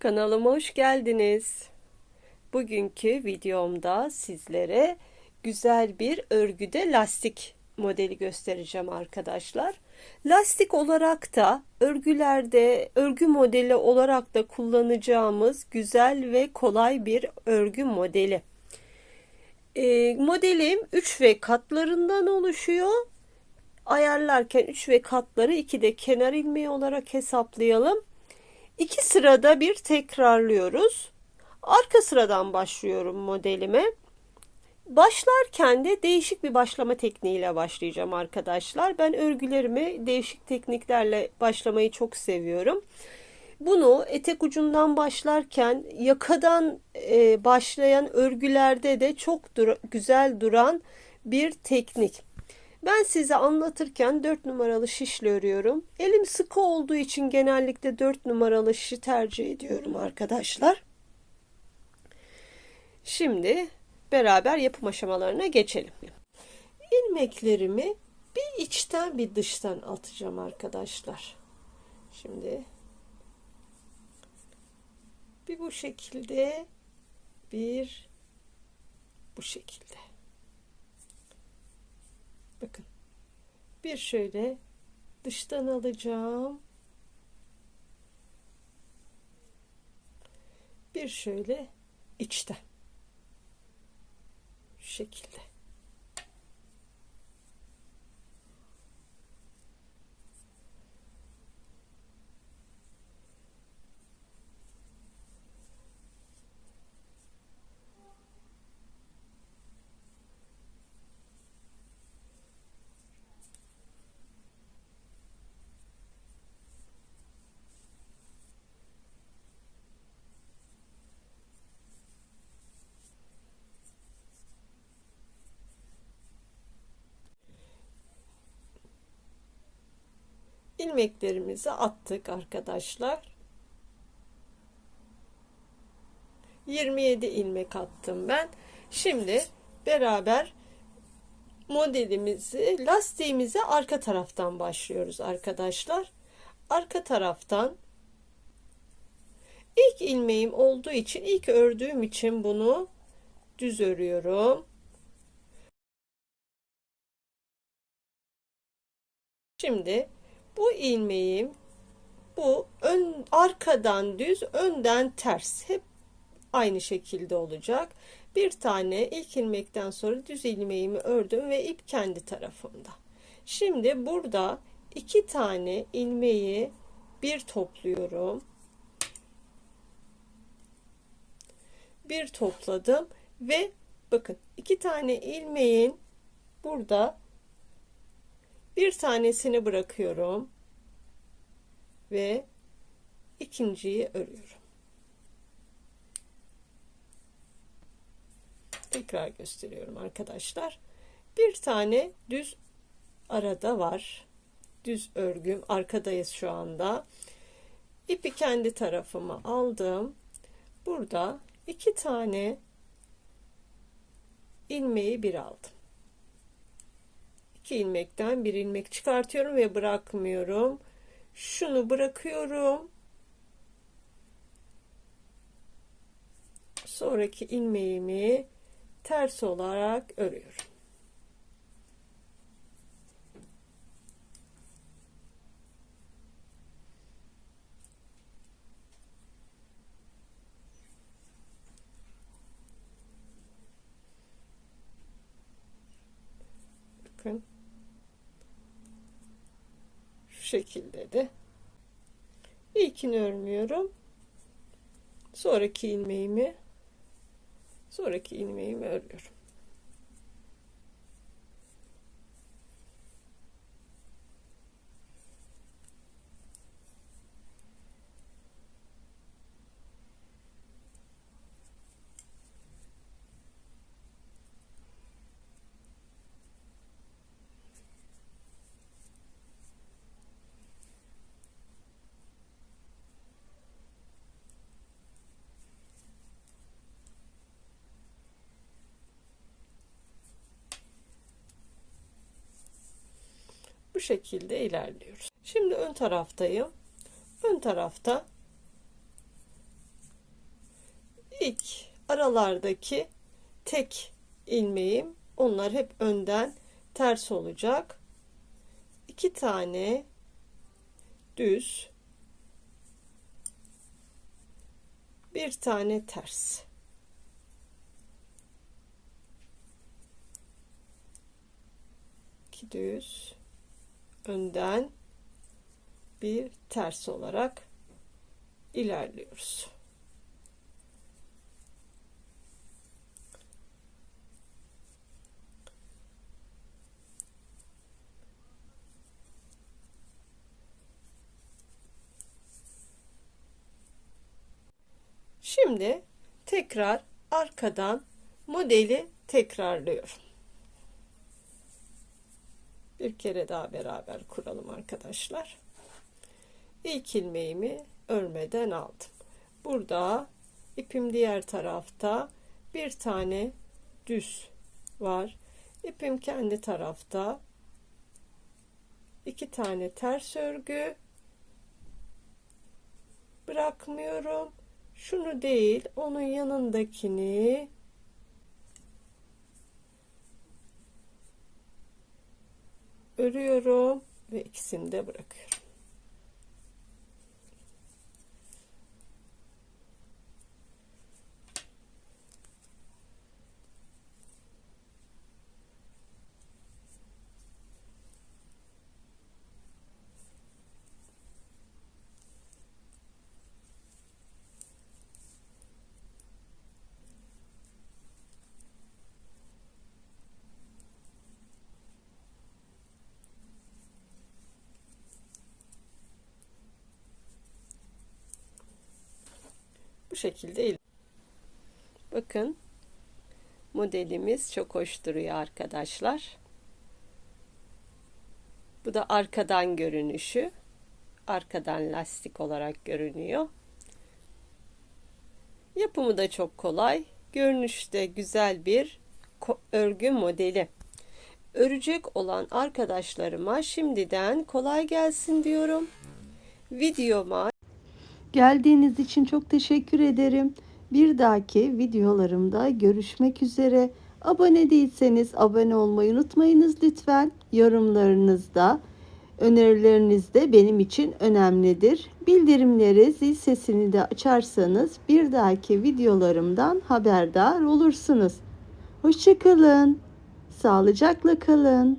Kanalıma hoş geldiniz. Bugünkü videomda sizlere güzel bir örgüde lastik modeli göstereceğim arkadaşlar. Lastik olarak da örgülerde örgü modeli olarak da kullanacağımız güzel ve kolay bir örgü modeli. E, modelim 3 ve katlarından oluşuyor. Ayarlarken 3 ve katları 2 de kenar ilmeği olarak hesaplayalım. Sırada bir tekrarlıyoruz. Arka sıradan başlıyorum modelime. Başlarken de değişik bir başlama tekniğiyle başlayacağım arkadaşlar. Ben örgülerimi değişik tekniklerle başlamayı çok seviyorum. Bunu etek ucundan başlarken yakadan e, başlayan örgülerde de çok dur güzel duran bir teknik. Ben size anlatırken 4 numaralı şişle örüyorum. Elim sıkı olduğu için genellikle 4 numaralı şişi tercih ediyorum arkadaşlar. Şimdi beraber yapım aşamalarına geçelim. İlmeklerimi bir içten bir dıştan atacağım arkadaşlar. Şimdi bir bu şekilde bir bu şekilde. Bakın. Bir şöyle dıştan alacağım. Bir şöyle içten. Şu şekilde. İlmeklerimizi attık arkadaşlar. 27 ilmek attım ben. Şimdi beraber modelimizi lastiğimize arka taraftan başlıyoruz arkadaşlar. Arka taraftan ilk ilmeğim olduğu için ilk ördüğüm için bunu düz örüyorum. Şimdi bu ilmeğim bu ön arkadan düz önden ters hep aynı şekilde olacak. Bir tane ilk ilmekten sonra düz ilmeğimi ördüm ve ip kendi tarafımda. Şimdi burada iki tane ilmeği bir topluyorum. Bir topladım ve bakın iki tane ilmeğin burada bir tanesini bırakıyorum ve ikinciyi örüyorum. Tekrar gösteriyorum arkadaşlar. Bir tane düz arada var. Düz örgüm arkadayız şu anda. İpi kendi tarafıma aldım. Burada iki tane ilmeği bir aldım. İki ilmekten bir ilmek çıkartıyorum ve bırakmıyorum. Şunu bırakıyorum. Sonraki ilmeğimi ters olarak örüyorum. Bakın. Şu şekilde de. İlkini örmüyorum. Sonraki ilmeğimi sonraki ilmeğimi örüyorum. Bu şekilde ilerliyoruz. Şimdi ön taraftayım. Ön tarafta ilk aralardaki tek ilmeğim onlar hep önden ters olacak. İki tane düz bir tane ters. İki düz önden bir ters olarak ilerliyoruz. Şimdi tekrar arkadan modeli tekrarlıyorum. Bir kere daha beraber kuralım arkadaşlar. İlk ilmeğimi örmeden aldım. Burada ipim diğer tarafta bir tane düz var. İpim kendi tarafta iki tane ters örgü bırakmıyorum şunu değil onun yanındakini örüyorum ve ikisini de bırakıyorum. Şekilde bakın modelimiz çok hoş duruyor arkadaşlar. Bu da arkadan görünüşü. Arkadan lastik olarak görünüyor. Yapımı da çok kolay. Görünüşte güzel bir örgü modeli. Örecek olan arkadaşlarıma şimdiden kolay gelsin diyorum. Videoma Geldiğiniz için çok teşekkür ederim. Bir dahaki videolarımda görüşmek üzere. Abone değilseniz abone olmayı unutmayınız lütfen. Yorumlarınızda, önerileriniz de benim için önemlidir. Bildirimleri, zil sesini de açarsanız bir dahaki videolarımdan haberdar olursunuz. Hoşçakalın. Sağlıcakla kalın.